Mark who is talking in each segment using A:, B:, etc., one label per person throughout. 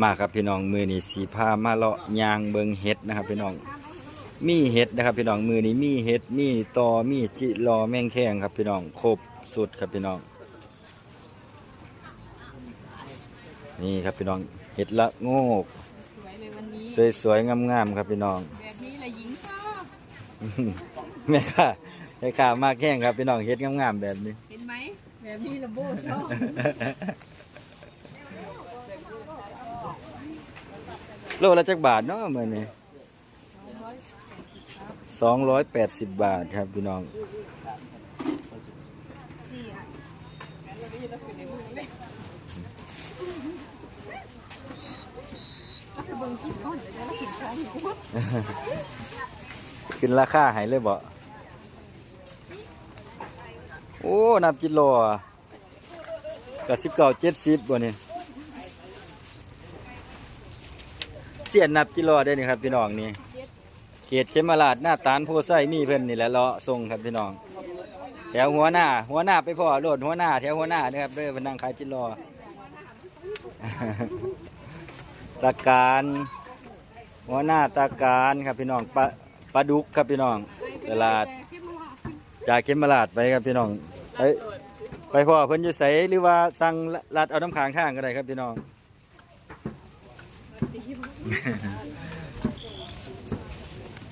A: มาครับพี่น้องมือนี้สีพามาเลาะยางเบิงเห็ดนะครับ พี่น้องมีเห็ดนะครับ พี่น้องมือนี้มีเห็ดมีตอมีจิรอแมงแข้งครับ พี่น้องครบสุดครับพี่น้อง นี่ครับพี่น้องเห็ดละโงก
B: สวยเลยวันนี้
A: สวยๆงามๆครับพี่น้อง
B: แบบนี้แหละหญิงชอบ
A: แม่ค่ะแม่ค่ะมากแข้งครับพี่น้องเห็ดงามๆแบบนี้
B: เห็นไหมแบบนี้ละโบชอบ
A: โลละจักบาทเนาะมือนี้สองร้อยแปดสิบบาทครับพี่น้อง
B: คือเบิ่งคลิปก่อนเดี๋ยวจะได้กินของอยู่
A: ขึ้นราคาให้เลยบ่โอ้นับกิโลอะกับสิบเก้าเจ็ดสิบบ่นี่ เสียนนับกิโลได้นี่ครับพี่น้องนี่เขตเขมราชหน้าตาลโพไซมีเพิ่นนี่แหละเลาะส่งครับพี่น้องแถวหัวหน้า หัวหน้าไปพ่อโลดหัวหน้าแถวหัวหน้านะครับเด้อพนนังขายจิโลตาการ หัวหน้าตาการครับพี่น้องปลาปลาดุกครับพี่น้องตลาดจากเขมราชไปครับพี่น้องไปไปพ่อเพิ่นอยู่ไสหรือว่าสั่งลัดเอาน้ำค้างข้างก็ได้ครับพี่น้อง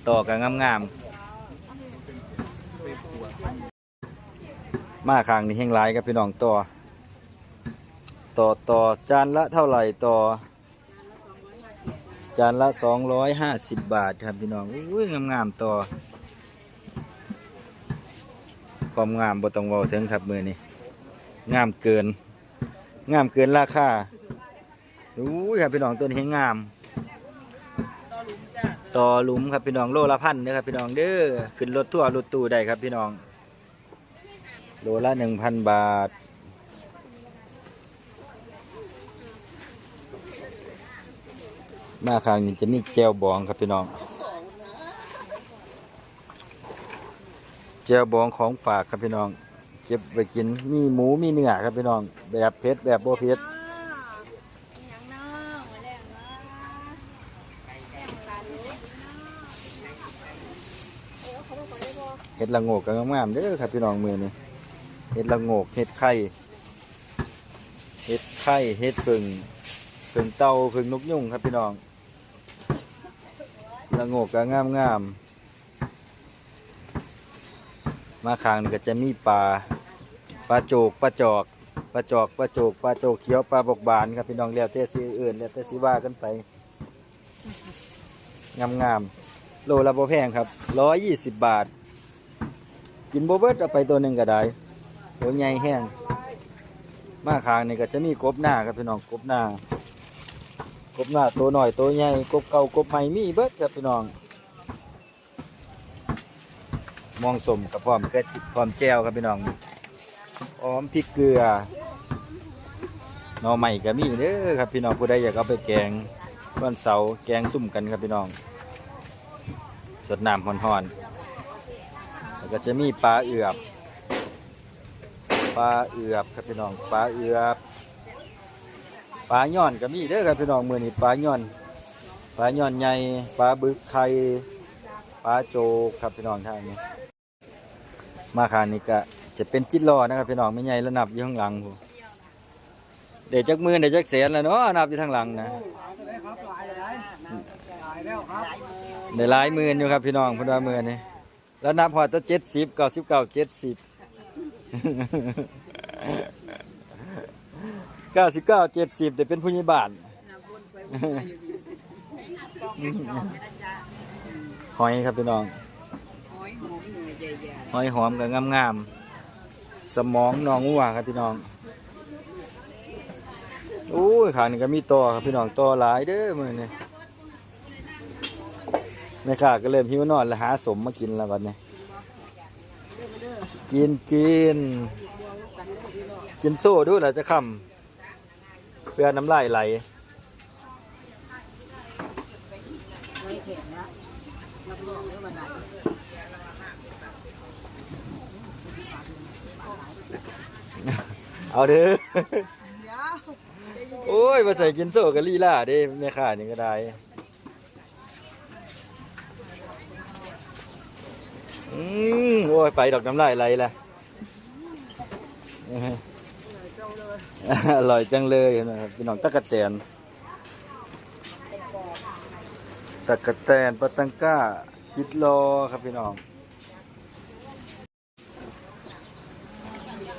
A: ต่อกันงามๆ มาข้างนี้แห้งหลายครับพี่น้องต่อ ต่อต่อจานละเท่าไหร่ต่อ จานละ250บาทครับพี่น้องอุ้ยงามๆต่อความงามบ่ต้องเว้าถึงครับมือนี้งามเกิน งามเกินราคาอู้ยครับพี่น้องตัวนี้งาม ต่อหลุมครับพี่น้องโลละพันเด้อครับพี่น้องเด้อขึ้นรถทั่วรถตู้ได้ครับพี่น้อง โลละหนึ่งพันบาท มาข้างนี้จะมีแจวบองครับพี่น้องแจวบองของฝากครับพี่น้อง เก็บไปกินมีหมูมีเนื้อครับพี่น้อง แบบเผ็ดแบบโบเผ็ด
B: อย่างน้องมาแล้วนะไก่แดงร้านนี้
A: เห็ดละโงกก็งามๆเด้อครับพี่น้องมือนี่เห็ดละโงกเห็ดไข่เห็ดไข่เห็ดผึ่งผึ่งเต่าผึ่งนกยุงครับพี่น้องละโงกก็งามๆมาขางก็จะมีปลาปลาโจกปลาจอกปลาจอกปลาโจกปลาโจกเขียวปลาบกบานครับพี่น้องแล้วแต่สีอื่นแล้วแต่สีว่ากันไปงามๆโลละบ่แพงครับร้อยยี่สิบบาท กินโบเบิดเอาไปตัวหนึ่งก็ได้ตัวใหญ่แห้งมาคางนี่ก็จะมีกบหน้าครับพี่น้องกบหน้ากบหน้าตัวหน่อยตัวใหญ่กบเก่ากบใหม่มีเบิดครับพี่น้อง มองสมกับพร้อมเกลือพร้อมแจวครับพี่น้องพร้อมพริกเกลือหน่อใหม่ก็มีเด้อครับพี่น้องผู้ใดอยากเอาไปแกงวันเสาร์แกงซุ่มกันครับพี่น้อง สดน้ำห่อนๆ แล้วก็จะมีปลาเอือบ ปลาเอือบครับพี่น้อง ปลาเอือบ ปลาย่อนก็มีเด้อครับพี่น้องมือนี้ปลาย่อน ปลาย่อนใหญ่ ปลาบึกไข่ ปลาโจกครับพี่น้องท่านนี้ มาคานนี้ก็จะเป็นจิตรอนะครับพี่น้องไม่ใหญ่แล้วนับอยู่ข้างหลังผมเดี๋ยวจักหมื่นเดี๋ยวจักแสนแล้วเนาะนับอยู่ข้างหลังนะได้หลายหมื่นอยู่ครับพี่น้องเพุ่นว่าหมื่นนี่ แล้วนับพอจะเจ็ดสิบเก้าสิบเก้าเจ็ดสิบเก้าสิบเก้าเจ็ดสิบเดี๋ยวเป็นผู้ใหญ่บ้านหอยครับพี่น้อง
B: หอยหอมหน่วยใหญ่
A: หอยหอมกับงามๆ สมองน้องวัวครับพี่น้องโอ้ยขานี่ก็มีต่อครับพี่น้องต่อหลายเด้อมือนี่ ม่ข้าก็เริ่มหิวนอนแล้วหาสมมากินแล้วบัดนี้กินกิน กินโซ่ดูแล้วจะคำเพื่อน้ำลายไหลเอาเด้อ
B: ๆเดี๋ยว
A: โอ้ยมาใส่กินโซ่กับลีล่าเด้แม่ค้านี่ก็ได้ อืมโอ้ยไปดอกน้ำลายไหลละอร่อยจังเลยนะครับพี่น้องตะกะแตนตะกะแตนปะตังก้าจิตรอครับพี่น้อง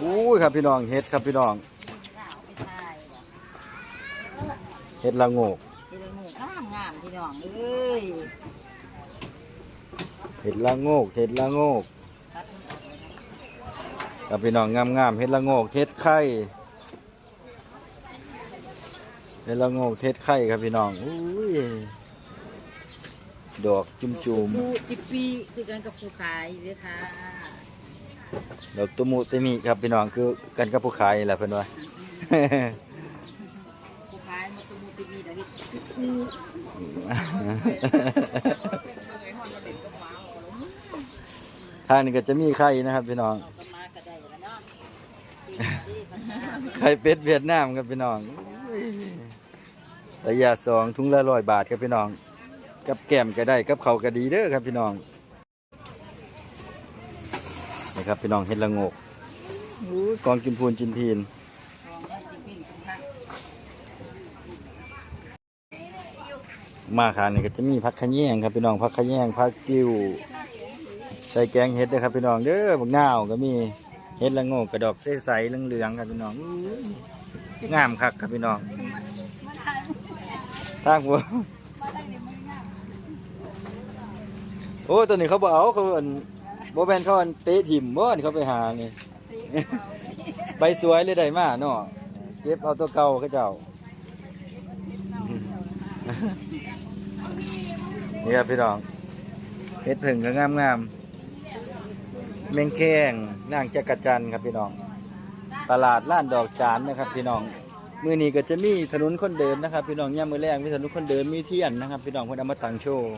A: อุ้ยครับพี่น้องเฮ็ดครับพี่น้องเฮ็ดละโงก
C: ที่ได้หมูงามงามพี่น้องเอ้ย
A: เห็ดละโงกเห็ดละโงก
C: ตัดมันออกเลยนะ
A: กับพี่น้องงามๆเห็ดละโงกเห็ดไข่เห็ดละโงกเห็ดไข่ครับพี่น้องอุ้ยดอกจุ่มจุม
C: ผู้ติปปีคือกันกับผู้ขายเลยค่ะ
A: ๆดอกตุมุเตมิครับพี่น้องคือกันกับผู้ขายนี่แหละเพิ่นว่า
C: ผู้ขายมาตุ้มูติปีเดี๋ยวนี้
A: ทางนี้ก็จะมีไข่นะครับพี่น้อง
C: ก็มาก็ได้แล้วเนาะดีดีพันธุ์
A: ไข่เป็ดเวียดนามครับพี่น้องระยะสองถุงละร้อยบาทครับพี่น้อง กับแก้มก็ได้กับเขาวก็ดีเด้อครับพี่น้องนี่ครับพี่น้องเห็ดละโงกอู้ยกองกินพูนจินพีน
C: ทองได้จริงปิ้งคุณค่ะ
A: มาขานนี่ก็จะมีผักขะแยงครับพี่น้องผักขะแยงผักกิ้ว ใส่แกงเห็ดเด้อครับพี่น้องเด้อบักนาวก็มีเห็ดละโงกกระดอกใสๆเหลืองๆครับพี่น้องอู้งามคักครับพี่น้องทางหัวโอ้ตัวนี้เขาบ่เอาเขาอันโบแมนเขาอันเตะถิ่มบ่นเขาไปหานี่ใบสวยเลยได้มาเนาะเก็บเอาตัวเก่าเขาเจ้านี่ครับพี่น้องเฮ็ดผึ่งก็งามๆ แมงแข้งนางจักรจันครับพี่น้อง ตลาดล้านดอกจานนะครับพี่น้องมือนี้ก็จะมีถนนคนเดินนะครับ พี่น้องย่ามมื้อแรกมีถนนคนเดินมีเทียนนะครับ พี่น้องเพิ่นเอามาตังโชว์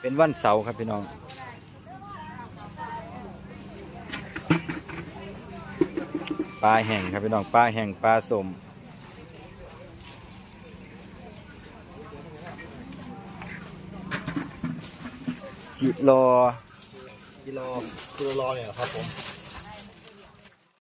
A: เป็นวันเสาร์ครับพี่น้องปลาแห้งครับพี่น้องปลาแห้งปลาสมจิรอ
D: กิโลกิโลรอเนี่ยครับผม